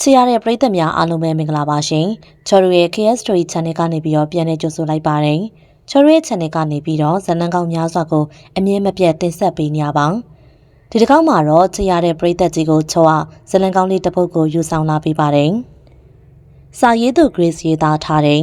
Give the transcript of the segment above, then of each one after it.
ချစ်ရတဲ့ပရိသတ်များအားလုံးပဲမင်္ဂလာပါရှင်။ချော်ရရဲ့ KS Story Channel ကနေပြီးတော့ပြန်လည်ကြိုဆိုလိုက်ပါတယ်။ချော်ရရဲ့ Channel ကနေပြီးတော့ဇာတ်လမ်းကောင်းများစွာကိုအမြဲမပြတ်တင်ဆက်ပေးနေရပါ။ဒီတစ်ခေါက်မှာတော့ချစ်ရတဲ့ပရိသတ်ကြီးကိုချော်အောင်ဇာတ်လမ်းကောင်းလေးတစ်ပုဒ်ကိုယူဆောင်လာပေးပါတယ်။စာရေးသူ Grace ရေးသားထားတဲ့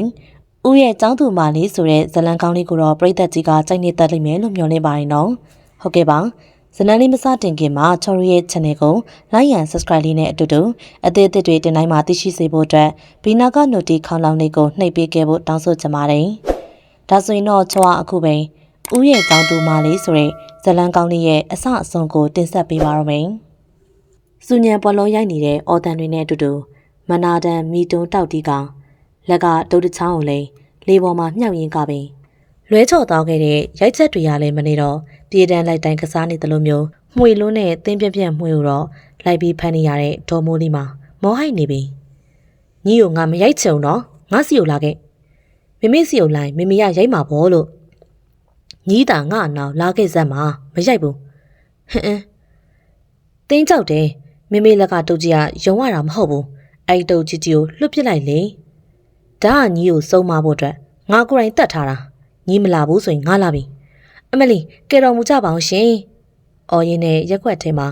ဦးရဲ့ចောင်းသူမာလေးဆိုတဲ့ဇာတ်လမ်းကောင်းလေးကိုတော့ပရိသတ်ကြီးကကြိုက်နေတတ်လိမ့်မယ်လို့မျှော်လင့်ပါတယ်နော်။ဟုတ်ကဲ့ပါ။ ဇလန်လေးမစတင်ခင်မှာချော်ရီရဲ့ channel ကို like and subscribe လေးနဲ့အတူတူအသေးအသေးတွေတင်တိုင်းမှာသိရှိစေဖို့အတွက်ဘီနာက notify ခေါင်းလောင်းလေးကိုနှိပ်ပေးခဲ့ဖို့တောင်းဆိုချင်ပါတယ်။ဒါဆိုရင်တော့ချောအခုပဲဥရဲ့တောင်းတူမလေးဆိုတဲ့ဇလန်ကောင်းလေးရဲ့အဆအဆုံးကိုတင်ဆက်ပေးပါရမယ်။စူညံပေါ်လုံးရိုက်နေတဲ့အော်တန်တွေနဲ့အတူတူမနာတန်မီတုံတောက်တီကလက်ကဒုတ်တချောင်းကိုလေလေပေါ်မှာမြှောက်ရင်းကပင်လွဲချော်တောင်းခဲ့တဲ့ရိုက်ချက်တွေရလဲမနေတော့ ပြေးတန်းလိုက်တိုင်းကစားနေသလိုမျိုးမှွေလုံးနဲ့တင်းပြက်ပြက်မှွေတော့လိုက်ပြီးဖမ်းနေရတဲ့ဒေါ်မိုးလေးမှာမောဟိုက်နေပြီညီကိုငါမရိုက်ချုံတော့ငါစီကိုလာခဲ့မိမိစီကိုလိုက်မိမိရရိုက်မှာဘောလို့ညီးတာငါအနောက်လာခဲ့စမ်းမှာမရိုက်ဘူးဟင်းအင်းတင်းကြောက်တယ်မိမိလက်ကတုတ်ကြီးကယုံရတာမဟုတ်ဘူးအဲ့တုတ်ကြီးကြီးကိုလွတ်ပစ်လိုက်လေဒါကညီကိုစုံမဖို့အတွက်ငါကိုယ်တိုင်တတ်ထားတာညီမလာဘူးဆိုရင်ငါလာပြီ အမလီကဲတော်မူကြပါအောင်ရှင်။အော်ရင်နဲ့ရက်ွက်ထဲမှာ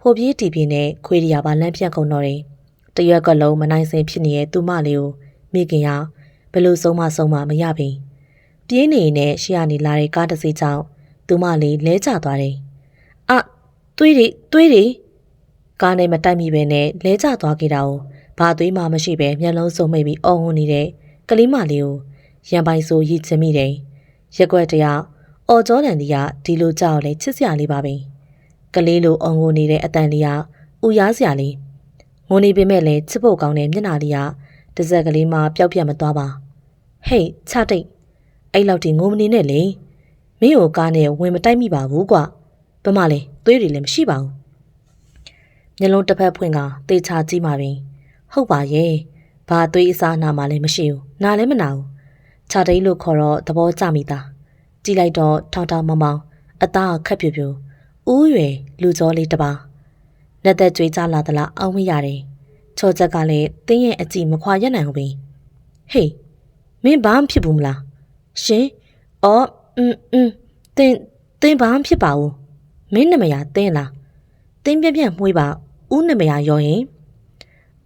ဟိုပြေးတီပြေးနဲ့ခွေးရပါလမ်းပြတ်ကုန်တော့တယ်။တရွက်ကလုံးမနိုင်စင်ဖြစ်နေတဲ့သူမလေးကိုမိခင်ရဘယ်လိုဆုံးမဆုံးမမရပြီ။ပြေးနေနဲ့ရှေ့ကနေလာတဲ့ကားတစ်စီးကြောင့်သူမလေးလဲကျသွားတယ်။အသွေးတွေသွေးတွေကားနဲ့မတိုက်မိပဲနဲ့လဲကျသွားခဲ့တာကိုဘာသွေးမှမရှိပဲမျက်လုံးစုံမိတ်ပြီးအော်ဟွန်းနေတဲ့ကလေးမလေးကိုရံပိုင်ဆိုရည်ချင်မိတယ်။ရက်ွက်တယောက် အော်ဂျော်ဒန်ဒီကဒီလိုကြောက်လဲချစ်စရာလေးပါပဲကလေးလိုအောင်ငိုနေတဲ့အတန်လေးကဥရားစရာလေးငိုနေပေမဲ့လည်းချစ်ဖို့ကောင်းတဲ့မျက်နှာလေးကတစ်စက်ကလေးမှပျောက်ပြတ်မသွားပါဟေးချတိတ်အဲ့လောက်ထိငိုမနေနဲ့လေမင်းကိုကားနဲ့ဝင်မတိုက်မိပါဘူးကွာဘမလဲသွေးတွေလည်းမရှိပါဘူးမျက်လုံးတစ်ဖက်ဖွင့်ကတေချာကြည့်မှပင်ဟုတ်ပါရဲ့ဘာသွေးအစားနာမှလည်းမရှိဘူးနားလည်းမနာဘူးခြာတိတ်လို့ခေါ်တော့သဘောကျမိသား ကြည့်လိုက်တော့ထောင်ထောင်မောင်မောင်အသားခက်ပြူပြူဦးရွယ်လူကြောလေးတပါလက်သက်ကြွေးကြလာသလားအောင်းမရတယ်ချောချက်ကလည်းတင်းရဲ့အကြည့်မခွာရနိုင်ဘူးဟေးမင်းဘာမှဖြစ်ဘူးမလားရှင်အော်အင်းအင်းတင်းတင်းဘာမှဖြစ်ပါဘူးမင်းနမရတင်းလားတင်းပြက်ပြက်မှုေးပါဦးနမရရောရင်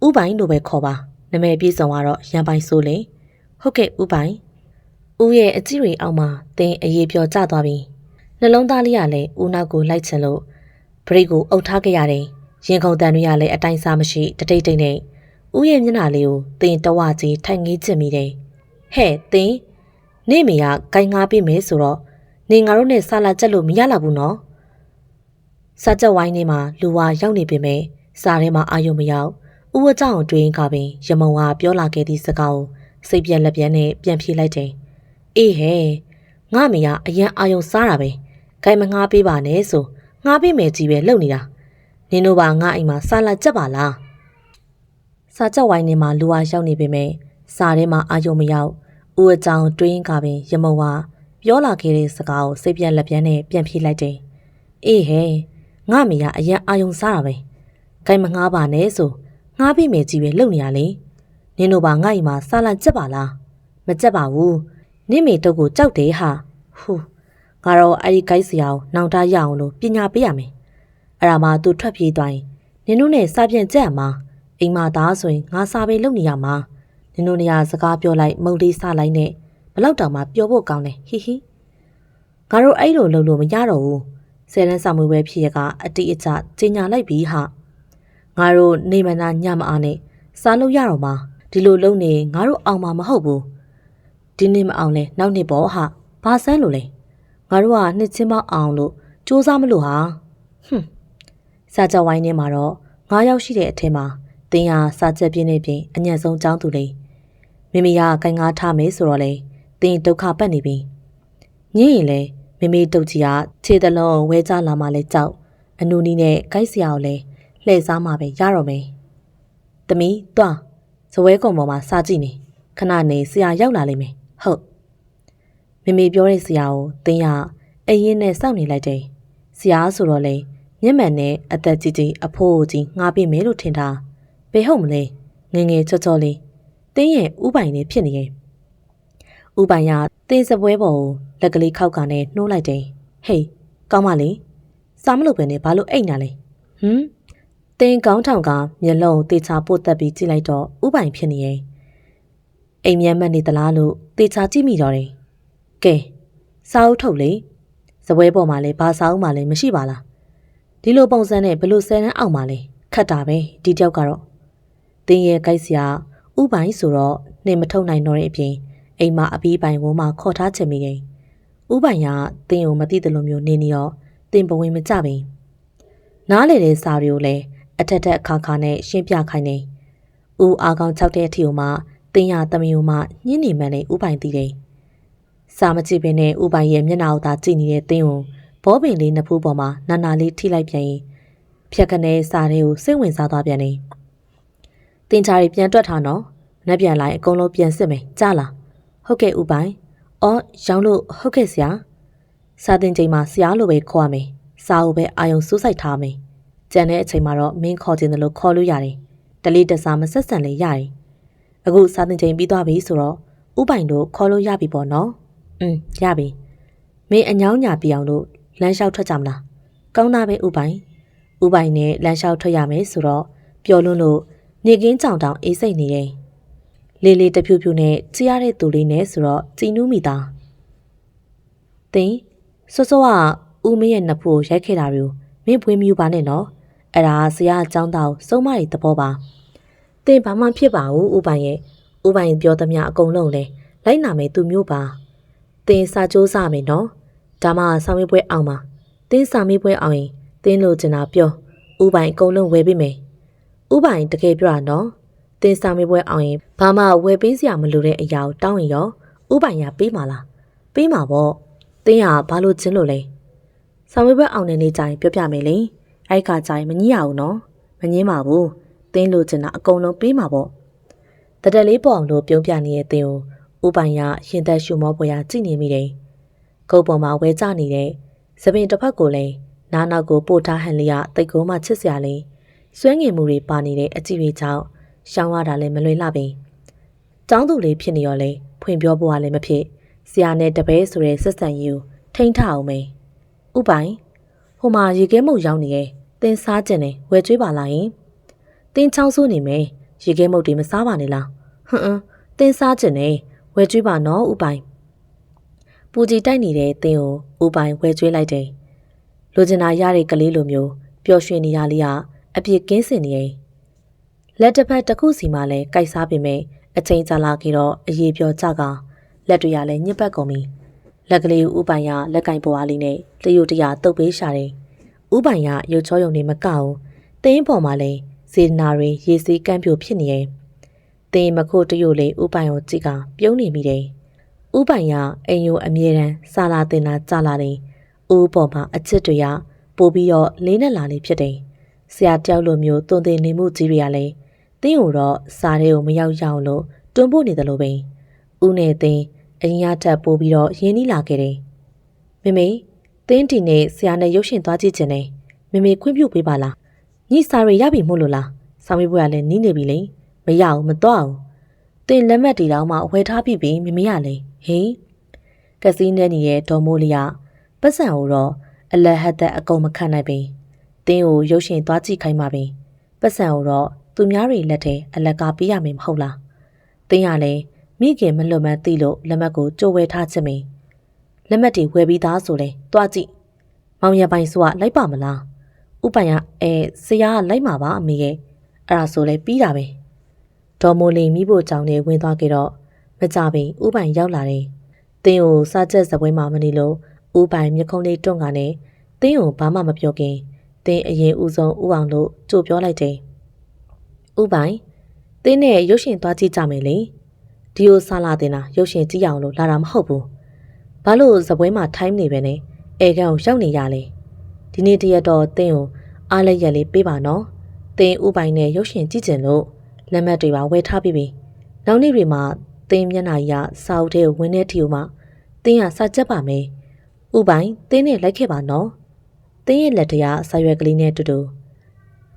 ဥပိုင်လို့ပဲခေါ်ပါနမဲပြေဆောင်ကတော့ရန်ပိုင်ဆိုလေဟုတ်ကဲ့ဥပိုင် ဦးရဲ့အကြည့်တွေအောက်မှာတင်းအေးပြောကျသွားပြီနှလုံးသားလေးကလည်းဦးနောက်ကိုလိုက်ချင်လို့ဘရိတ်ကိုအုပ်ထားခဲ့ရတယ်ရင်ခုန်တန်တွေကလည်းအတိုင်းစားမရှိတတိတ်တိတ်နဲ့ဦးရဲ့မျက်နှာလေးကိုတင်းတဝကြီးထိုင်ငေးချင်မိတယ်ဟဲ့တင်းနေမေကဂိုင်းငါးပေးမယ်ဆိုတော့နေငါတို့နဲ့ဆာလာချက်လို့မရလောက်ဘူးနော်စားချက်ဝိုင်းထဲမှာလူဝါရောက်နေပေမဲ့စားထဲမှာအာယုံမရောက်ဦးအကြောင်းတွင်ကပင်ရမုံကပြောလာခဲ့သည့်စကားကိုစိတ်ပြက်လက်ပြက်နဲ့ပြန်ပြေးလိုက်တယ် အေးဟဲ့ငါမေကအရန်အာယုံစားတာပဲဂိုင်မငှားပေးပါနဲ့ဆိုငှားပေးမယ်ကြီးပဲလုပ်နေတာနင်တို့ပါငါအိမ်မှာစားလာကြက်ပါလားစားကြက်ဝိုင်းထဲမှာလူအားရောက်နေပေမဲ့စားထဲမှာအာယုံမရောက်ဦးအကြောင်တွင်းကပင်ရမုံဝါပြောလာခဲ့တဲ့စကားကိုစိတ်ပြက်လက်ပြန်းနဲ့ပြန်ပြေးလိုက်တယ်အေးဟဲ့ငါမေကအရန်အာယုံစားတာပဲဂိုင်မငှားပါနဲ့ဆိုငှားပေးမယ်ကြီးပဲလုပ်နေရလေနင်တို့ပါငါ့အိမ်မှာစားလာကြက်ပါလားမကြက်ပါဘူး နင့်မေတုတ်ကိုကြောက်တယ်ဟာဟူငါတော့အဲ့ဒီဂိုက်စရာကိုနောင်တရအောင်လို့ပညာပေးရမယ်အဲ့ဒါမှသူထွက်ပြေးသွားရင်နင်တို့နဲ့စာပြန်ကြက်မှာအိမ်မှာသားဆိုရင်ငါစာပဲလုပ်နေရမှာနင်တို့နေရာစကားပြောလိုက်မုတ်လေးစလိုက်နဲ့ဘလောက်တောင်မှပြောဖို့ကောင်းတယ်ဟီဟီငါတို့အဲ့လိုလုပ်လို့မရတော့ဘူးဆယ်လန်းစာမွေးပဲဖြစ်ရကအတိအကျကြီးညာလိုက်ပြီဟာငါတို့နေမနာညမအားနဲ့စားလို့ရတော့မှာဒီလိုလုပ်နေငါတို့အောင်မှာမဟုတ်ဘူး ဒီနေ့မအောင်လဲနောက်နှစ်ပေါ့ဟာဘာဆန်းလို့လဲငါတို့ကနှစ်ချင်းမအောင်လို့စူးစမ်းမလို့ဟာဟွန်းစာကြဝိုင်းထဲမှာတော့ငါးယောက်ရှိတဲ့အထက်မှာတင်းဟာစာချက်ပြင်းနေပြင်အညံ့ဆုံးចောင်းသူလေးမိမိကကိုင်ငါထားမယ်ဆိုတော့လေတင်းဒုက္ခပတ်နေပြီညင်းရင်လေမိမိတုတ်ကြီးကခြေတလုံးဝဲကြလာမှလဲကြောက်အနူနီနဲ့ဂိုက်စရာကိုလဲလှည့်စားမှပဲရတော့မယ်။တမီးတွားဇပွဲကုံပေါ်မှာစာကြည့်နေခဏနေဆရာရောက်လာလိမ့်မယ် ဟုတ်မိမိပြောတဲ့ဆရာကိုတင်းရအရင်နဲ့စောင့်နေလိုက်တယ်ဆရာဆိုတော့လေမျက်မှန်နဲ့အသက်ကြီးကြီးအဖိုးကြီးငှားပြမယ်လို့ထင်တာဘဘယ်ဟုတ်မလဲငယ်ငယ်ချောချောလေးတင်းရဲ့ဥပိုင်နဲ့ဖြစ်နေရင်ဥပိုင်ကတင်းစပွဲပေါ်ကိုလက်ကလေးခောက်ကနဲ့နှိုးလိုက်တယ်ဟေးကောင်းပါလေစားမလို့ပဲနဲ့ဘာလို့အိတ်နာလဲဟမ်တင်းကောင်းထောင်ကမျက်လုံးတေချာပို့တက်ပြီးကြည့်လိုက်တော့ဥပိုင်ဖြစ်နေရင် အိမ်မြတ်မက်နေသလားလို့တေချာကြည့်မိတော့တယ်ကဲစားအုပ်ထုတ်လေစပွဲပေါ်မှာလဲဘာစားအုပ်မှလည်းမရှိပါလားဒီလိုပုံစံနဲ့ဘလို့ဆယ်တန်းအောက်မှာလဲခတ်တာပဲဒီတယောက်ကတော့တင်းရဲ့ကြိုက်စရာဥပိုင်ဆိုတော့နှင်မထုတ်နိုင်တော့တဲ့အပြင်အိမ်မှာအပီးပိုင်ဝန်းမှာခေါ်ထားချင်မိရင်ဥပိုင်ကတင်းကိုမသိတယ်လို့မျိုးနေနေတော့တင်းပဝင်မကြပင်နားလေတဲ့စာတွေကိုလည်းအထက်ထက်အခါခါနဲ့ရှင်းပြခိုင်းနေဦးအားကောင်း၆တဲ့အထီကိုမှ တင်းရတမယုံမှညင်းနေမှန်းနဲ့ဥပိုင်သိတယ်စာမကြည့်ပင်နဲ့ဥပိုင်ရဲ့မျက်နှာကိုသာကြည့်နေတဲ့တင်းကိုဘောပင်လေးနှစ်ဖူးပေါ်မှာနာနာလေးထိလိုက်ပြန်ရင်ဖြက်ကနေစာတွေကိုစိတ်ဝင်စားသွားပြန်နေ။တင်ချာတွေပြန်တွက်ထားနော်။နှက်ပြန်လိုက်အကုန်လုံးပြန်စစ်မယ်။ကြားလား။ဟုတ်ကဲ့ဥပိုင်။အော်ရောင်းလို့ဟုတ်ကဲ့ဆရာ။စာတင်ချိန်မှာဆရာလိုပဲခေါ်ရမယ်။စာအုပ်ပဲအာယုံစူးစိုက်ထားမယ်။ကြံတဲ့အချိန်မှာတော့မင်းခေါ်ခြင်းတယ်လို့ခေါ်လို့ရတယ်။တလေးတစားမဆက်ဆံလေရတယ်။ အခုစာတင်ချိန်ပြီးသွားပြီဆိုတော့ဥပိုင်တို့ခေါ်လို့ရပြီပေါ့နော်။อืมရပြီ။မင်းအညောင်းညာပြအောင်လို့လမ်းလျှောက်ထွက်ကြမလား။ကောင်းတာပဲဥပိုင်။ဥပိုင်နဲ့လမ်းလျှောက်ထွက်ရမယ်ဆိုတော့ပျော်လွန်းလို့နေကင်းကြောင်တောင်အေးစိတ်နေတယ်။လေးလေးတဖြူဖြူနဲ့ကြည်ရတဲ့သူလေးနဲ့ဆိုတော့ကြည်နူးမိတာ။တင်းစောစောကဦးမင်းရဲ့နှစ်ဖူကိုရိုက်ခဲ့တာတွေကိုမင်းဖွေးမြူပါနဲ့နော်။အဲ့ဒါဆရာအကြောင်းတောင်စုံမတွေသဘောပါ။ တင်းဘာမှဖြစ်ပါဘူးဥပိုင်ရဲ့ဥပိုင်ပြောသမျှအကုန်လုံးလဲလိုက်နာမယ်သူမျိုးပါ။တင်းစာကြိုးစားမယ်နော်။ဒါမှဆောင်းမေးပွဲအောင်ပါ။တင်းစာမေးပွဲအောင်ရင်တင်းလို့ကျင်တာပြောဥပိုင်အကုန်လုံးဝယ်ပေးမယ်ဥပိုင်တကယ်ပြောတာနော်တင်းစာမေးပွဲအောင်ရင်ဘာမှဝယ်ပေးစရာမလိုတဲ့အရာကိုတောင်းရင်ရောဥပိုင်ရပေးမှာလားပေးမှာပေါ့တင်းရဘာလို့ကျင်းလို့လဲစာမေးပွဲအောင်တဲ့နေ့ကျရင်ပြောပြမယ်လေအဲ့ခါကျရင်မငြီးရဘူးနော်မငြင်းပါဘူး တင်းလို့ကျင်တာအကုန်လုံးပေးမှာပေါ့တတက်လေးပေါ်အောင်လို့ပြုံးပြနေတဲ့တင်းကိုဥပိုင်ရရင်သက်ရှူမောပေါ်ရကြည့်နေမိတယ်ကုတ်ပေါ်မှာဝဲကြနေတဲ့သပင်တစ်ဖက်ကိုလည်းနားနောက်ကိုပို့ထားဟန်လျာတိတ်ကိုမှချစ်စရာလေးစွဲငင်မှုတွေပါနေတဲ့အကြည့်တွေကြောင့်ရှောင်းရတာလည်းမလွယ်လှပင်။ကျောင်းသူလေးဖြစ်နေရောလေဖွင့်ပြောဖို့ကလည်းမဖြစ်ဆရာနဲ့တပည့်ဆိုတဲ့ဆက်ဆံရေးကိုထိန်းထားအောင်မေ။ဥပိုင်ဟိုမှာရေခဲမုတ်ရောက်နေရဲ့တင်းစားကျင်နေဝယ်ကျွေးပါလားယင်။ တင်းချောင်းဆိုးနေမယ်ရေခဲမုတ်တွေမစားပါနဲ့လား။ဟွန်းအင်းတင်းစားကျင်နေဝယ်ကျွေးပါနော်ဥပိုင်။ပူကြီးတိုက်နေတဲ့တင်းကိုဥပိုင်ဝယ်ကျွေးလိုက်တယ်။လိုချင်တာရတဲ့ကလေးလိုမျိုးပျော်ရွှင်နေရလေးကအပြစ်ကင်းစင်နေရင်လက်တစ်ဖက်တစ်ခုစီမှလည်းကြိုက်စားပေမဲ့အချိန်ကြာလာခဲ့တော့အရေးပြောကြကလက်တွေရလည်းညစ်ပတ်ကုန်ပြီလက်ကလေးဥပိုင်ရလက်ကင်ပွားလေးနဲ့တရုတ်တရာတုတ်ပေးရှာတယ်ဥပိုင်ရရုပ်ချောရုံနေမကအောင်တင်းပေါ်မှာလည်း စေတနာတွေရေစီးကမ်းပြိုဖြစ်နေရဲ့တင်းမခို့တရုတ်လေးဥပိုင်ကိုကြည့်ကပြုံးနေမိတယ်ဥပိုင်ရအိမ်ယိုအမြဲတမ်းစာလာတင်တာကြလာတယ်ဦးပေါ်မှာအချစ်တွေကပို့ပြီးတော့လေးနဲ့လာလေးဖြစ်တယ်။ဆရာတယောက်လိုမျိုးတုံတင်နေမှုကြီးတွေကလည်းတင်းကိုတော့စားတွေကိုမရောက်ရအောင်လို့တွန်းပို့နေတယ်လို့ပဲ။ဦးနဲ့တင်းအရင်ကထပ်ပို့ပြီးတော့ရင်းနှီးလာခဲ့တယ်။မမေတင်းတီနဲ့ဆရာနဲ့ရုပ်ရှင်သွားကြည့်ချင်တယ်။မမေခွင့်ပြုပေးပါလား။ ညီစာတွေရပြီမို့လို့လား။ဆောင်းမေးပွဲကလည်းနီးနေပြီလေ။မရအောင်မတော့အောင်။တင်းလက်မှတ်တီတောင်မှအဝယ်ထားပြီပြီမမေရလေ။ဟေးကစီးနဲ့နေရဲ့ဒေါ်မိုးလီကပတ်စံကိုတော့အလဟတ်သက်အကုန်မခံနိုင်ပင်တင်းကိုရုပ်ရှင်သွားကြည့်ခိုင်းပါပင်ပတ်စံကိုတော့သူများတွေလက်ထဲအလကားပေးရမယ်မဟုတ်လားတင်းရလဲမိခင်မလွတ်မန်းသိလို့လက်မှတ်ကိုကြိုးဝဲထားချင်မင်းလက်မှတ်တွေဝယ်ပြီးသားဆိုလဲတွားကြည့်မောင်ရပိုင်ဆိုကလိုက်ပါမလား ဥပိုင်ကအဲဆရာကလိုက်မှာပါအမေရဲ့အဲ့ဒါဆိုလဲပြီးတာပဲဒေါ်မိုလီမိဖို့ကြောင့်နေဝင်သွားကြတော့မကြပင်ဥပိုင်ရောက်လာတယ်တင်းကိုစားချက်စပွဲမှာမနေလို့ဦးပိုင်မျက်ခုံးလေးတွန့်ကနေတင်းကိုဘာမှမပြောခင်တင်းအရင်ဦးဆုံးဦးအောင်လို့ကြိုပြောလိုက်တယ်။ဦးပိုင်တင်းနဲ့ရုပ်ရှင်သွားကြည့်ကြမယ်လေ။ဒီကိုစားလာတင်တာရုပ်ရှင်ကြည့်အောင်လို့လာတာမဟုတ်ဘူး။ဘာလို့ဇပွဲမှာထိုင်းနေပဲနဲ့အဲကန်ကိုရောက်နေရလဲ။ ဒီနေ့တရက်တော့တင်းကိုအားလက်ရက်လေးပေးပါနော်။တင်းဦးပိုင်နဲ့ရုပ်ရှင်ကြည့်ကြလို့လက်မှတ်တွေပါဝယ်ထားပြီးပြီ။နောက်နေ့တွေမှာတင်းမျက်နှာကြီးကစာအုပ်ထဲကိုဝင်တဲ့ထီကိုမှတင်းကစာချက်ပါမယ်။ဥပိုင်တင်းနဲ့လိုက်ခဲ့ပါနော်တင်းရဲ့လက်တရားဆာရွက်ကလေးနဲ့တူတူ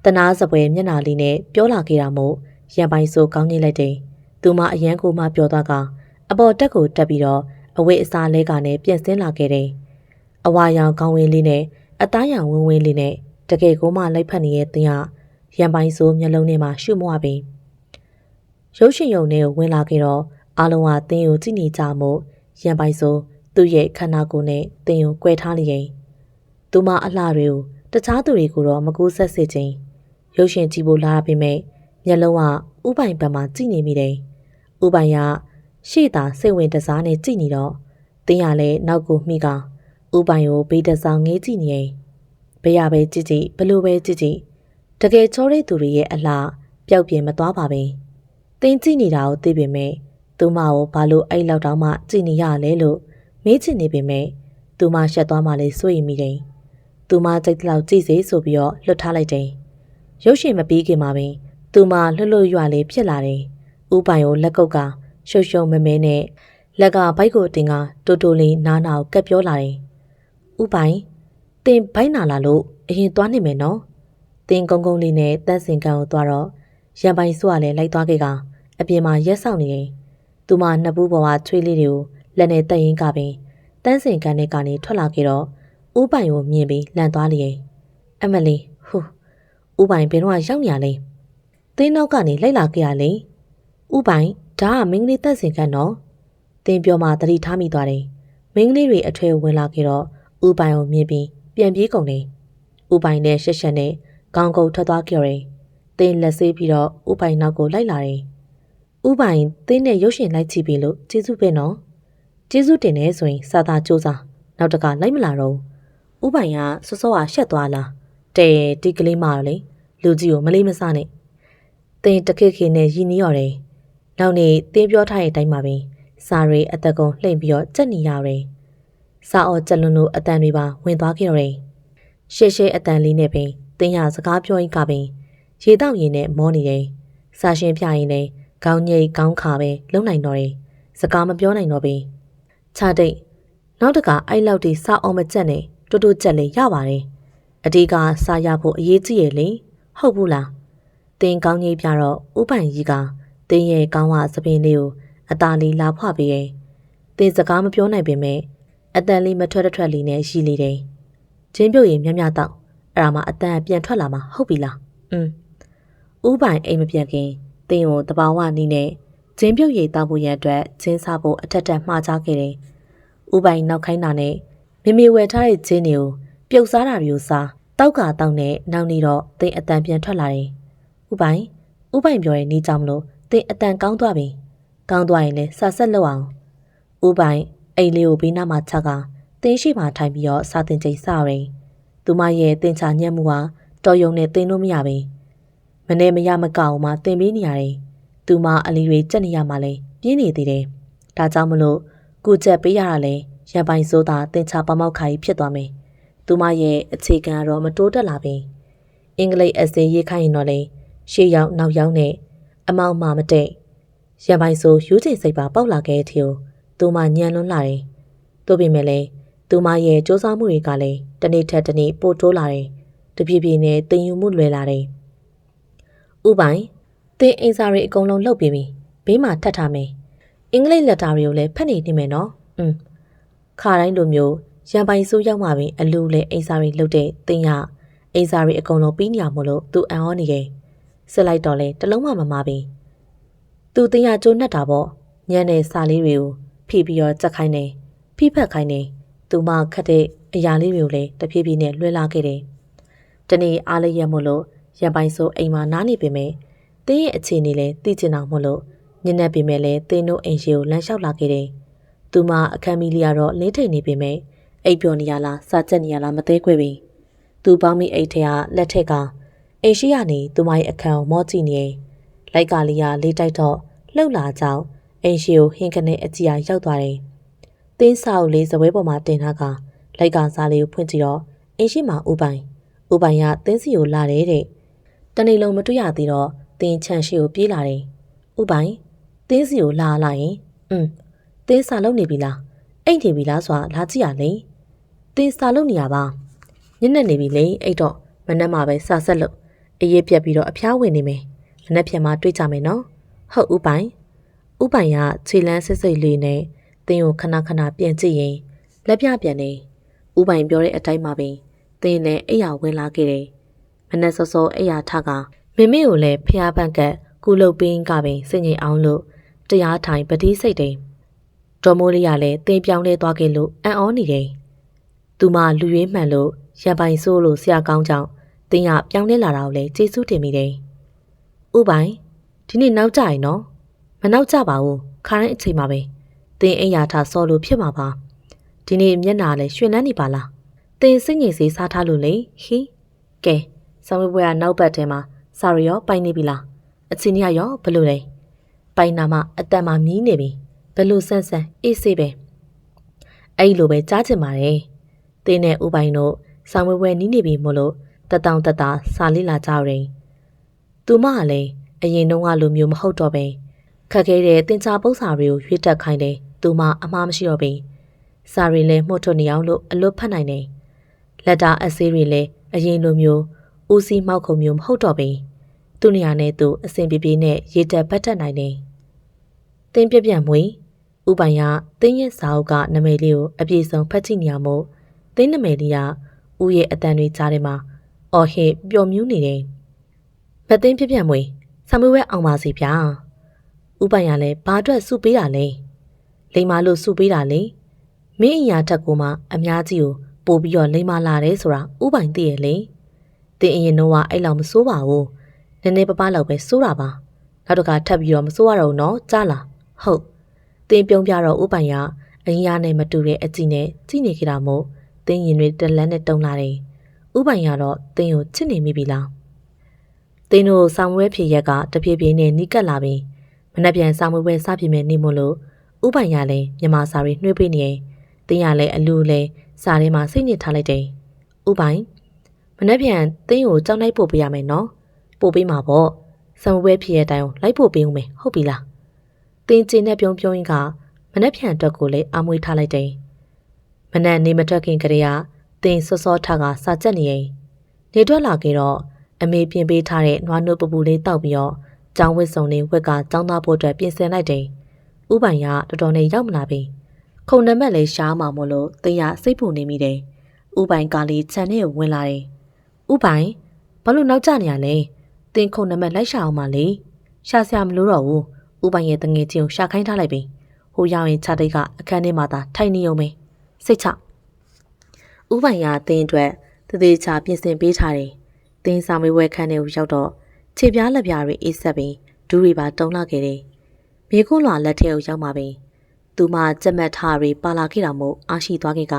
တနာစပွဲမျက်နာလေးနဲ့ပြောလာခဲ့တာမို့ရံပိုင်ဆိုကောင်းကြီးလိုက်တယ်။သူမအရန်ကိုမှပြောသွားကအပေါ်တက်ကိုတက်ပြီးတော့အဝိအစားလဲကနဲ့ပြက်စင်းလာခဲ့တယ်။အဝါရောင်ကောင်းဝင်းလေးနဲ့ အသားရောင်ဝင်းဝင်းလေးနဲ့တကယ်ကိုမှလိုက်ဖက်နေတဲ့တင်ကရံပိုင်ဆိုမျက်လုံးထဲမှာရှုမွပင်ရုပ်ရှင်ရုံထဲကိုဝင်လာခဲ့တော့အားလုံးကတင်းကိုကြည့်နေကြမို့ရံပိုင်ဆိုသူ့ရဲ့ခန္ဓာကိုယ်နဲ့တင်းကို꿰ထားလျင်သူမအလှတွေကိုတခြားသူတွေကိုတော့မကူးဆက်စေခြင်းရုပ်ရှင်ကြည့်ဖို့လာတာပေမဲ့မျက်လုံးကဥပိုင်ဘက်မှာကြည့်နေမိတယ်ဥပိုင်ကရှေ့သာစိတ်ဝင်တစားနဲ့ကြည့်နေတော့တင်းရလည်းနောက်ကိုမိက ဥပိုင်ကိုဘေးတစောင်းငေးကြည့်နေရင်ဘယ်ရပဲကြည့်ကြည့်ဘလို့ပဲကြည့်ကြည့်တကယ်ချောတဲ့သူတွေရဲ့အလှပျောက်ပြင်းမသွားပါဘူးတင်းကြည့်နေတာကိုသိပေမဲ့သူမကိုဘာလို့အဲ့လောက်တောင်မှကြည်နေရလဲလို့မေးချင်နေပေမဲ့သူမရှက်သွားမှလည်းစိုးရိမ်မိတယ်။သူမကြိတ်လောက်ကြည့်စေဆိုပြီးတော့လွတ်ထားလိုက်တယ်။ရုပ်ရှင်မပြီးခင်မှာပင်သူမလှလွတ်ရွလေးဖြစ်လာတယ်။ဥပိုင်ကိုလက်ကုပ်ကရှုပ်ရှုံမဲမဲနဲ့လက်ကဘိုက်ကိုတင်ကတိုးတိုးလေးနားနာကိုကပ်ပြောလာတယ်။ ဥပိုင်တင်ဘိုက်နာလာလို့အရင်သွားနေမယ်နော်။တင်ကုန်းကုန်းလေးနဲ့တန့်စင်ကန်ကိုသွားတော့ရံပိုင်စွာလည်းလိုက်သွားခဲ့ကအပြင်မှာရက်ဆောင်နေတယ်။သူမနှစ်ဘူးပေါ်မှာချွေးလေးတွေကိုလက်နဲ့တက်ရင်ကပင်တန်းစင်ကန်နဲ့ကနေထွက်လာခဲ့တော့ဥပိုင်ကိုမြင်ပြီးလန့်သွားလျင်အမလီဟူဥပိုင်ဘယ်တော့ရောက်နေရလဲသင်းနောက်ကနေလိုက်လာခဲ့ရလေဥပိုင်ဒါကမင်းကလေးတက်စင်ကန်နော်တင်းပြောမှတတိထားမိသွားတယ်မင်းကလေးတွေအထွေဝင်လာခဲ့တော့ ဥပိုင်ကိုမြင်ပြီးပြန်ပြေးကုန်တယ်ဥပိုင်နဲ့ရှက်ရှက်နဲ့ကောင်းကုန်းထွက်သွားကြတယ်တင်းလက်ဆေးပြီးတော့ဥပိုင်နောက်ကိုလိုက်လာတယ်ဥပိုင်တင်းနဲ့ရုပ်ရှင်လိုက်ကြည့်ပြီလို့ကျေးဇူးပဲနော်ကျေးဇူးတင်နေဆိုရင်စာသားစူးစားနောက်တကလိုက်မလာတော့ဥပိုင်ကစောစောကရှက်သွားလားတဲဒီကလေးမတော့လေလူကြီးကိုမလေးမစားနဲ့တင်းတခိခိနဲ့ရည်နီးရတယ်နောက်နေ့တင်းပြောထားတဲ့အတိုင်းပါပဲစာရီအသက်ကုန်လှိမ့်ပြီးတော့ကြက်နေရတယ် စာအော်ကြက်လွန်းလို့အတန်တွေပါဝင်သွားခဲ့ရတယ်ရှေ့ရှေ့အတန်လေးနဲ့ပင်တင်းရစကားပြောရင်ကပင်ရေတောက်ရင်နဲ့မောနေတယ်စာရှင်ပြရင်လည်းခေါင်းညိတ်ခေါင်းခါပဲလုံနိုင်တော့တယ်စကားမပြောနိုင်တော့ဘူးခြားတိတ်နောက်တကအဲ့လောက်ဒီစာအောင်မကြက်နဲ့တူတူကြက်လေရပါတယ်အဒီကစာရဖို့အရေးကြီးရဲ့လေဟုတ်ဘူးလားတင်းကောင်းကြီးပြတော့ဥပိုင်ကြီးကတင်းရဲ့ကောင်းဝစပင်းလေးကိုအตาလေးလာဖွပေးရဲ့တင်းစကားမပြောနိုင်ပေမဲ့ အတန်လေးမထွက်တထွက်လေးနဲ့ရှိလေတယ်ချင်းပြုတ်ရင်မြမြတော့အဲ့ဒါမှအတန်ပြန်ထွက်လာမှာဟုတ်ပြီလားอืมဥပိုင်အိမ်မပြန်ခင်တင်းကိုတဘာဝနီးနဲ့ဂျင်းပြုတ်ရည်တောက်ဖို့ရန်အတွက်ဂျင်းစားဖို့အထက်ထက်မှားချခဲ့တယ်။ဥပိုင်နောက်ခိုင်းတာနဲ့မိမိဝယ်ထားတဲ့ဂျင်းတွေကိုပြုတ်စားတာတွေကိုစားတောက်ကတောက်နဲ့နောက်နေတော့သင်အတန်ပြန်ထွက်လာတယ်။ဥပိုင်ဥပိုင်ပြောတဲ့နေကြောင်မလို့သင်အတန်ကောင်းသွားပြီ။ကောင်းသွားရင်လည်းစာဆက်လုပ်အောင်။ဥပိုင် အိမ်လေးကိုဘေးနားမှာချကသင်ရှိမှထိုင်ပြီးတော့စာတင်ချိန်စရင်သူမရဲ့တင်ချညံ့မှုဟာတော်ယုံနဲ့တင်လို့မရပဲ။မနေမရမကောက်မှတင်ပေးနေရတယ်။သူမအလီတွေကြက်နေရမှလဲပြင်းနေသေးတယ်။ဒါကြောင့်မလို့ကုချက်ပေးရတာလဲရံပိုင်စိုးတာတင်ချပမောက်ခါကြီးဖြစ်သွားမယ်။သူမရဲ့အခြေခံကတော့မတိုးတက်လာပြီ။အင်္ဂလိပ်အစင်ရေးခိုင်းရင်တော့လေရှေ့ရောက်နောက်ရောက်နဲ့အမောင်မှမတိတ်ရံပိုင်ဆိုယူးချင်စိတ်ပါပေါက်လာခဲ့တဲ့ သူမညံလွန်းလာတယ်။သို့ပေမဲ့လည်းသူမရဲ့စူးစမ်းမှုတွေကလည်းတနေ့ထက်တနေ့ပိုတိုးလာတယ်။တပြေးပြေးနဲ့တင်ယူမှုလွယ်လာတယ်။ဥပိုင်သင်အိမ်စာတွေအကုန်လုံးလုပ်ပြီးပြီဘေးမှာထပ်ထားမယ်အင်္ဂလိပ်လက်တာတွေကိုလည်းဖတ်နေနေမယ်နော်อืมခါတိုင်းလိုမျိုးရန်ပိုင်ဆိုးရောက်မှပင်အလူလည်းအိမ်စာတွေလုပ်တဲ့တင်ရအိမ်စာတွေအကုန်လုံးပြီးနေရမို့လို့သူအံ့ဩနေတယ်စစ်လိုက်တော့လဲတလုံးမှမမပြီသူတင်ရကျိုးနှက်တာပေါ့ညံတဲ့စာလေးတွေကို ဖိပြီးတော့ကြက်ခိုင်းနေဖိဖက်ခိုင်းနေသူမခတ်တဲ့အရာလေးတွေကိုလည်းတဖြည်းဖြည်းနဲ့လွှဲလာခဲ့တယ်တနေ့အားလေးရမို့လို့ရန်ပိုင်ဆိုးအိမ်မှာနားနေပေမဲ့တင်းရဲ့အခြေအနေလည်းသိချင်အောင်မလို့ညနေပေမဲ့လည်းတင်းတို့အိမ်ရှိကိုလမ်းလျှောက်လာခဲ့တယ်။သူမအခမ်းမီလီကတော့လင်းထိန်နေပေမဲ့အိပ်ပျော်နေရလားစာချက်နေရလားမသေးခွေပြီ။သူပေါင်းမိအိတ်ထဲကလက်ထက်ကအိမ်ရှိကနေသူမရဲ့အခန်းကိုမော့ကြည့်နေလိုက်ကလေးကလေးတိုက်တော့လှုပ်လာကြောင်း အိမ်ရှိကိုဟင်ခနဲ့အကြည့်အရောက်သွားတယ်။တင်းစာအုပ်လေးဇပွဲပေါ်မှာတင်ထားကလိုက်ကစားလေးကိုဖွင့်ကြည့်တော့အိမ်ရှိမှာဥပိုင်ဥပိုင်ကတင်းစီကိုလာတယ်တဲ့။တနေ့လုံးမတွေ့ရသေးတော့တင်းချန်ရှိကိုပြေးလာတယ်။ဥပိုင်တင်းစီကိုလာလာရင်อืมတင်းစာလုံးနေပြီလားအိတ်နေပြီလားဆိုတာလာကြည့်ရလေတင်းစာလုံးနေရပါညနေနေပြီလေအဲ့တော့မနက်မှပဲစာဆက်လို့အရေးပြက်ပြီးတော့အဖျားဝင်နေမယ်မနေ့ပြန်မှတွေ့ကြမယ်နော်ဟုတ်ဥပိုင် ဥပိုင်ကခြေလန်းစစ်စိတ်လေးနဲ့တင်းကိုခဏခဏပြန်ကြည့်ရင်လက်ပြပြန်နေဥပိုင်ပြောတဲ့အတိုင်းမှာပင်တင်းနဲ့အိယာဝင်လာခဲ့တယ်မနေ့စောစောအိယာထကမမေကိုလည်းဖျားပန့်ကကုလုတ်ပင်းကပင်စင်ငိမ်အောင်လို့တရားထိုင်ပတိစိတ်တယ်ဒေါ်မိုးလေးကလည်းတင်းပြောင်းလဲသွားခဲ့လို့အံ့ဩနေတယ်သူမလူရွေးမှန်လို့ရံပိုင်ဆိုးလို့ဆရာကောင်းကြောင့်တင်းကပြောင်းလဲလာတာကိုလည်းကျေးဇူးတင်မိတယ်ဥပိုင်ဒီနေ့နောက်ကြရင်နော် မနောက်ကြပါဘူးခါတိုင်းအချိန်မှာပဲတင်းအိမ်ယာထဆော်လို့ဖြစ်မှာပါဒီနေ့မျက်နာလည်းရွှင်လန်းနေပါလားတင်းစိတ်ငြိမ်စေးစားထားလို့လေဟီကဲဆောင်းဝဲပွဲကနောက်ဘက်ထဲမှာစာရရောပိုင်နေပြီလားအချင်းကြီးရောဘလို့လဲပိုင်နာမအတန်မှာမြည်နေပြီဘလို့ဆန်းဆန်းအေးဆေးပဲအဲ့လိုပဲကြားချင်ပါတယ်တင်းနဲ့ဥပိုင်တို့ဆောင်းဝဲပွဲနီးနေပြီမို့လို့တတောင်တတာစာလေးလာကြရင်သူမကလည်းအရင်တုန်းကလိုမျိုးမဟုတ်တော့ပဲ ခက်ခဲတဲ့တင်ချပု္ပ္ပစာတွေကိုရွေးတက်ခိုင်းတယ်သူမအမှားမရှိတော့ပြီစာရီလည်းမှုတ်ထွနေအောင်လို့အလွတ်ဖတ်နိုင်တယ်လက်တာအစေးတွေလည်းအရင်လိုမျိုးဦးစီးမောက်ခုံမျိုးမဟုတ်တော့ပြီသူနေရာနဲ့သူအစဉ်ပြေပြေနဲ့ရေတက်ပတ်တက်နိုင်တယ်တင်းပြပြန့်မွေဥပိုင်ကတင်းရဲ့စာအုပ်ကနမိတ်လေးကိုအပြည့်စုံဖတ်ကြည့်နေရမို့တင်းနမိတ်လေးကဦးရဲ့အတန်တွေကြားထဲမှာအော်ဟစ်ပျော်မြူးနေတယ်။ဗတ်သိန်းပြပြန့်မွေဆမ်မွေးဝဲအောင်ပါစီဗျာ။ ဥပိုင်ရလဲဘာအတွက်စုပေးတာလဲ။လိမ္မာလို့စုပေးတာလေ။မင်းအရာတက်ကိုမှအများကြီးကိုပို့ပြီးတော့လိမ္မာလာတယ်ဆိုတာဥပိုင်သိရဲ့လေ။တင်းအရင်တော့အဲ့လောက်မစိုးပါဘူး။နည်းနည်းပပလောက်ပဲစိုးတာပါ။နောက်တစ်ခါထပ်ပြီးတော့မစိုးရတော့နော်ကြားလား။ဟုတ်။တင်းပြုံးပြတော့ဥပိုင်ကအရင်ရနဲ့မတူတဲ့အကြည့်နဲ့ကြည့်နေကြတာမို့တင်းရင်တွေတလန်းနဲ့တုံလာတယ်။ဥပိုင်ကတော့တင်းကိုချစ်နေမိပြီလား။တင်းတို့ဆောင်းဝဲဖြေရက်ကတဖြည်းဖြည်းနဲ့နီးကပ်လာပြီး မနှက်ပြန်ဆောင်းဝဲစပြင်းမဲ့နေမို့လို့ဥပိုင်ရလည်းမြမစာရီနှွှေးပေးနေရင်တင်းရလည်းအလူလည်းစာထဲမှာစိတ်ညစ်ထားလိုက်တယ်။ဥပိုင်မနှက်ပြန်တင်းကိုကြောင်းလိုက်ပို့ပေးရမယ်နော်။ပို့ပေးမှာပေါ့။ဆောင်းဝဲဖြေရက်တိုင်းလိုက်ပို့ပေးဦးမယ်ဟုတ်ပြီလား။တင်းကျင်းနဲ့ပြုံးပြုံးရင်ကမနှက်ပြန်အတွက်ကိုလည်းအမွေးထားလိုက်တယ်။မနက်နေမထွက်ခင်ကလေးကတင်စောစောထကစာကြက်နေရင်နေထွက်လာခဲ့တော့အမေပြင်ပေးထားတဲ့နွားနို့ပပူလေးတောက်ပြီးတော့ ကျောင်းဝစ်စုံလေးဝက်ကကျောင်းသားဖို့အတွက်ပြင်ဆင်လိုက်တယ်။ဥပိုင်ကတော်တော်နဲ့ရောက်မလာပြီ။ခုံနံပါတ်လေးရှားမှမို့လို့တင်ရစိတ်ပူနေမိတယ်။ဥပိုင်ကလေးခြံထဲကိုဝင်လာတယ်။ဥပိုင်ဘာလို့နောက်ကျနေရလဲ။တင်ခုံနံပါတ်လိုက်ရှာအောင်ပါလေ။ရှာစရာမလိုတော့ဘူး။ဥပိုင်ရဲ့တငယ်ချင်းကိုရှာခိုင်းထားလိုက်ပြီ။ဟိုရောက်ရင်ခြားတိတ်ကအခန်းထဲမှာသာထိုင်နေုံပဲ။စိတ်ချ။ဥပိုင်ရအတင်းအတွက်တသေးချာပြင်ဆင်ပေးထားတယ်။တင်းစာမေးပွဲခန်းထဲကိုရောက်တော့ ခြေပြားလက်ပြားတွေအေးဆက်ပြီးဒူးတွေပါတုံးလာခဲ့တယ်။မြေခွန်းလွာလက်ထဲကိုရောက်မှပဲ။သူမကြက်မက်ထားတွေပါလာခဲ့တာမို့အားရှိသွားခဲ့က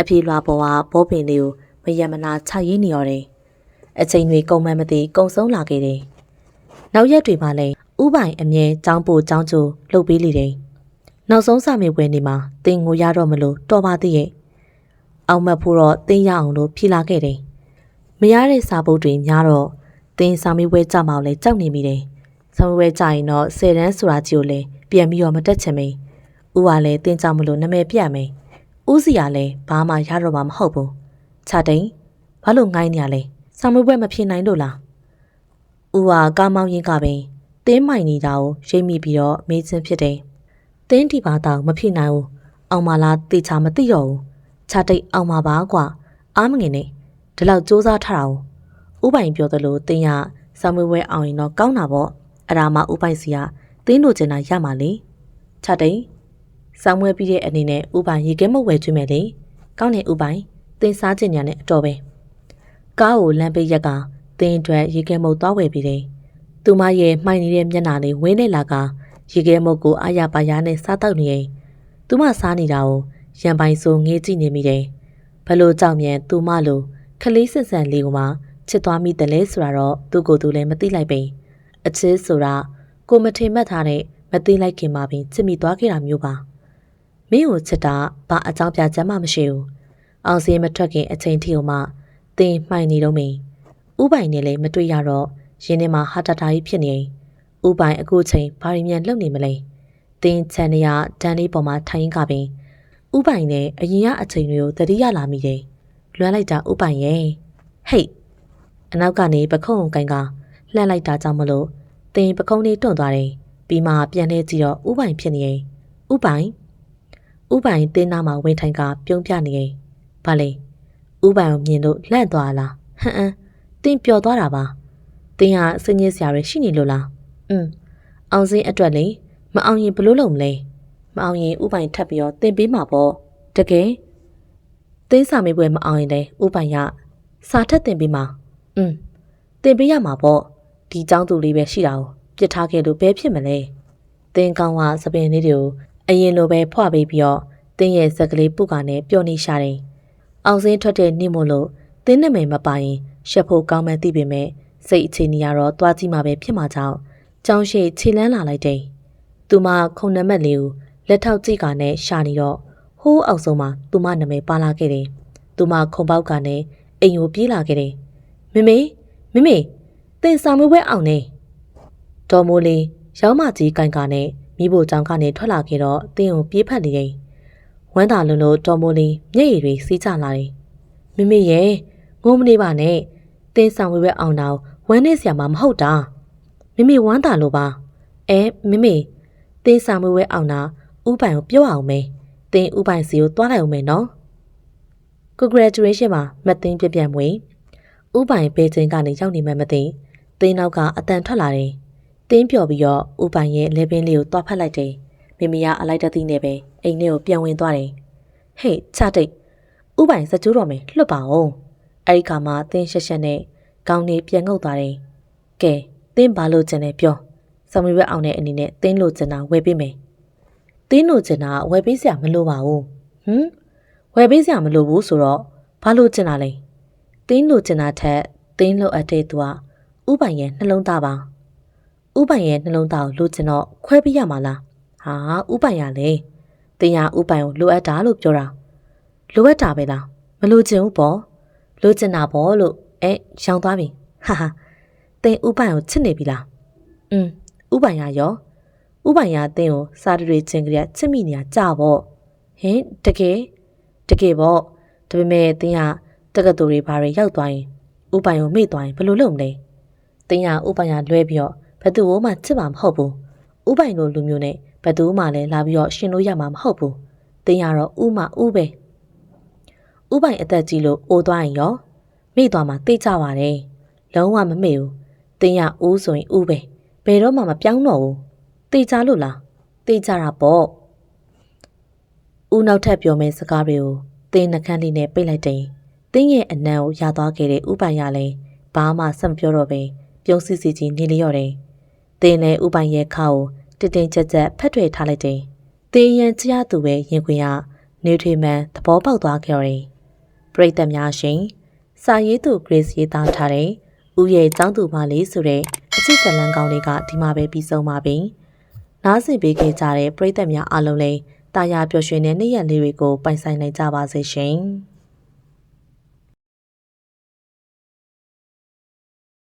အပြေလွာပေါ်ကဘောပင်လေးကိုမယမနာချရင်းနေရတယ်။အချိန်တွေကုန်မှန်းမသိကုံဆုံးလာခဲ့တယ်။နောက်ရက်တွေမှာလည်းဥပိုင်အမြဲចောင်းပို့ចောင်းကျိုလှုပ်ပေးလေတယ်။နောက်ဆုံးစာမေးပွဲနေမှာတင်ငိုရတော့မလို့တော်ပါသေးရဲ့။အောင်မတ်ဖို့တော့တင်းရအောင်လို့ဖြေလာခဲ့တယ်။မရတဲ့စာပုတ်တွေများတော့ တင်းစာမေးပွဲကြမှာလည်းကြောက်နေမိတယ်။စာမေးပွဲကြရင်တော့ဆယ်တန်းဆိုတာကြီးကိုလည်းပြန်ပြီးတော့မတက်ချင်မင်း။ဦးကလည်းတင်းကြောက်မလို့နာမည်ပြမင်း။ဦးစီကလည်းဘာမှရတော့မှာမဟုတ်ဘူး။ချတိန်ဘာလို့ငိုင်းနေရလဲ။စာမေးပွဲမဖြေနိုင်လို့လား။ဦးကကားမောင်းရင်ကပင်တင်းမိုင်နေတာကိုရိပ်မိပြီးတော့မေးချင်းဖြစ်တယ်။တင်းဒီပါတောင်မဖြေနိုင်ဘူး။အောင်မလားတေချာမသိတော့ဘူး။ချတိတ်အောင်မှာပါကွာအားမငင်နဲ့ဒီလောက်စူးစမ်းထားတာ။ ဥပိုင်ပြောသလိုတင်းရစာမွေးဝဲအောင်ရင်တော့ကောင်းတာပေါ့။အရာမဥပိုင်စီကတင်းတို့ကျင်တာရမှာလေ။ချတိတ်စာမွေးပြီးတဲ့အနေနဲ့ဥပိုင်ရေခဲမုတ်ဝဲကျွေးမယ်လေ။ကောင်းတယ်ဥပိုင်တင်းစားကျင်ညာနဲ့အတော်ပဲ။ကားကိုလမ်းပေးရက်ကတင်းအတွက်ရေခဲမုတ်သွားဝယ်ပြီးတယ်။သူမရဲ့မှိုင်နေတဲ့မျက်နှာလေးဝင်းနေလာကရေခဲမုတ်ကိုအာရပါရနဲ့စားတောက်နေရင်သူမစားနေတာကိုရံပိုင်ဆိုငေးကြည့်နေမိတယ်။ဘလို့ကြောက်မြန်သူမလိုခလေးဆန်ဆန်လေးကမှ ချစ်သွားမိတယ်လဲဆိုတာတော့သူ့ကိုယ်သူလည်းမသိလိုက်ပင်။အချစ်ဆိုတာကိုမထင်မှတ်ထားတဲ့မသိလိုက်ခင်မှပင်ချစ်မိသွားခဲ့တာမျိုးပါ။မင်းကိုချစ်တာဘာအကြောင်းပြချက်မှမရှိဘူး။အောင်စင်းမထွက်ခင်အချိန်ထိမှတင်းမှိုင်နေတော့မင်းဥပိုင်နဲ့လည်းမတွေ့ရတော့ရင်းထဲမှာဟာတာတာကြီးဖြစ်နေ။ဥပိုင်အခုချိန်ဘာရီမြန်လှုပ်နေမလဲ။တင်းချန်နေရဒန်လေးပေါ်မှာထိုင်ကပင်ဥပိုင်နဲ့အရင်ကအချိန်တွေကိုတတိယလာမိတယ်။လွမ်းလိုက်တာဥပိုင်ရဲ့ဟိတ် အနောက်ကနေပခုံးကိုင်ကလှမ်းလိုက်တာကြောင့်မလို့တင်းပခုံးလေးတွန့်သွားတယ်ပြီးမှပြန်လဲကြည့်တော့ဥပိုင်ဖြစ်နေရင်ဥပိုင်ဥပိုင်တင်းနာမှာဝင်ထိုင်ကပြုံးပြနေရင်ဘာလဲဥပိုင်ကိုမြင်လို့လန့်သွားလားဟမ်အင်းတင်းပျော်သွားတာပါတင်းဟာစင်ကြီးစရာတွေရှိနေလို့လားอืมအောင်စင်းအတွက်လေမအောင်ရင်ဘလို့လုပ်မလဲမအောင်ရင်ဥပိုင်ထပ်ပြီးတော့တင်ပေးမှာပေါ့တကယ်တင်းစာမေးပွဲမအောင်ရင်လေဥပိုင်ကစာထက်တင်ပေးမှာ อืมတင်ပေးရမှာပေါ့ဒီចောင်းသူလေးပဲရှိတာကိုပြစ်ထားခဲ့လို့ဘယ်ဖြစ်မလဲတင်ကောင်ကသပင်လေးတွေကိုအရင်လိုပဲဖွာပေးပြီးတော့တင်းရဲ့ဇက်ကလေးပုကနဲ့ပျော်နေရှာတယ်အောင်စင်းထွက်တဲ့နေ့မို့လို့တင်းနမိန်မပိုင် ရှက်ဖို့ကောင်းမှန်းသိပေမဲ့စိတ်အခြေအနေကတော့သွားကြည့်မှပဲဖြစ်မှာကြောင့်ကြောင်းရှိခြေလန်းလာလိုက်တယ်သူမခုံနံပါတ်လေးကိုလက်ထောက်ကြည့်ကနဲ့ရှာနေတော့ဟိုးအောင်ဆုံးမှာသူမနာမည်ပါလာခဲ့တယ်။သူမခုံပေါက်ကနဲ့အိမ်ကိုပြေးလာခဲ့တယ် မမေမမေသင်စာမွေးပွဲအောင်နေ။ဒေါ်မိုးလေးရောင်းမကြီးကန်ကနဲ့မိဖို့ကြောင်ကနေထွက်လာခဲ့တော့တင်းကိုပြေးဖက်နေတယ်။ဝမ်းသာလုံးလို့ဒေါ်မိုးလေးမျက်ရည်တွေစီးကျလာတယ်။မမေရဲ့ငိုမနေပါနဲ့။တင်းဆောင်ဝေးပဲအောင်တော့ဝမ်းနေစရာမှမဟုတ်တာ။မိမိဝမ်းသာလို့ပါ။အဲမိမိတင်းဆောင်ဝေးပဲအောင်တာဥပိုင်ကိုပြောအောင်မေ။တင်းဥပိုင်စီကိုတွားလိုက်အောင်မေနော်။ Congratulation ပါမသိန်းပြပြမွေ။ ဥပိုင်ဘေးချင်းကနေရောက်နေမှမသိ။တင်းနောက်ကအတန်ထွက်လာတယ်။တင်းပျော်ပြီးတော့ဥပိုင်ရဲ့လေပင်လေးကိုတွားဖက်လိုက်တယ်။မိမိကအလိုက်တသိနဲ့ပဲအိမ်ထဲကိုပြန်ဝင်သွားတယ်။ဟေးချတိတ်ဥပိုင်စကြိုးတော်မယ်လွတ်ပါအောင်။အဲ့ဒီခါမှာတင်းရှက်ရှက်နဲ့ကောင်းနေပြန်ငုတ်သွားတယ်။ကဲတင်းဘာလို့ကျင်လဲပြော။ဆမီရွက်အောင်တဲ့အနေနဲ့တင်းလို့ကျင်တာဝယ်ပေးမယ်။တင်းလို့ကျင်တာဝယ်ပေးစရာမလိုပါဘူး။ဟမ်ဝယ်ပေးစရာမလိုဘူးဆိုတော့ဘာလို့ကျင်တာလဲ။ တင်းလို့ကျင်တာထက်တင်းလို့အပ်တဲ့သူကဥပိုင်ရဲ့နှလုံးသားပါ။ဥပိုင်ရဲ့နှလုံးသားကိုလိုချင်တော့ခွဲပေးရမှာလား။ဟာဥပိုင်ရလေ။တင်းရဥပိုင်ကိုလိုအပ်တာလို့ပြောတာ။လိုအပ်တာပဲလား။မလိုချင်ဘူးပေါ့။လိုချင်တာပေါ့လို့အဲရောင်သွားပြီ။ဟာဟာတင်းဥပိုင်ကိုချစ်နေပြီလား။อืมဥပိုင်ရရောဥပိုင်ရတင်းကိုစားတွေချင်းကြရချစ်မိနေရကြပေါ့။ဟင်တကယ်တကယ်ပေါ့။ဒါပေမဲ့တင်းက တက္ကသိုလ်တွေဘာတွေရောက်သွားရင်ဥပိုင်ကိုမေ့သွားရင်ဘယ်လိုလုပ်မလဲ။တင်းကဥပိုင်ရလွဲပြီးတော့ဘယ်သူမှချစ်မှာမဟုတ်ဘူး။ဥပိုင်လိုလူမျိုးနဲ့ဘယ်သူမှလည်းလာပြီးတော့ရှင်လို့ရမှာမဟုတ်ဘူး။တင်းရတော့ဥမဥပဲ။ဥပိုင်အသက်ကြီးလို့အိုသွားရင်ရောမိသွားမှာသိကြပါတယ်။လုံးဝမမေ့ဘူး။တင်းရဦးဆိုရင်ဦးပဲ။ဘယ်တော့မှမပြောင်းတော့ဘူး။သိကြလို့လား။သိကြတာပေါ့။ဦးနောက်ထပ်ပြောမယ့်စကားတွေကိုတင်းနှကန်းလေးနဲ့ပိတ်လိုက်တယ်။ တင်းရဲ့အနံကိုရသွားခဲ့တဲ့ဥပိုင်ရလည်းဘာမှဆက်မပြောတော့ပဲပြုံးစစ်စစ်ချင်းနေလျော့တယ်။တင်းလည်းဥပိုင်ရဲ့ခါကိုတင်းတင်းကြပ်ကြပ်ဖက်ထွေထားလိုက်တယ်။တင်းရန်ချရသူပဲရင်ခွင်ကနေထွေမှန်သဘောပေါက်သွားခဲ့တယ်။ပရိသတ်များရှင်စာရေးသူ Grace ရေးသားထားတဲ့ဥရဲ့ចောင်းသူမလေးဆိုတဲ့အချစ်ဇလံကောင်းလေးကဒီမှာပဲပြီးဆုံးပါပြီ။နားဆင်ပေးခဲ့ကြတဲ့ပရိသတ်များအားလုံးလည်းတာယာပျော်ရွှင်တဲ့နေ့ရက်လေးတွေကိုပိုင်ဆိုင်နိုင်ကြပါစေရှင်။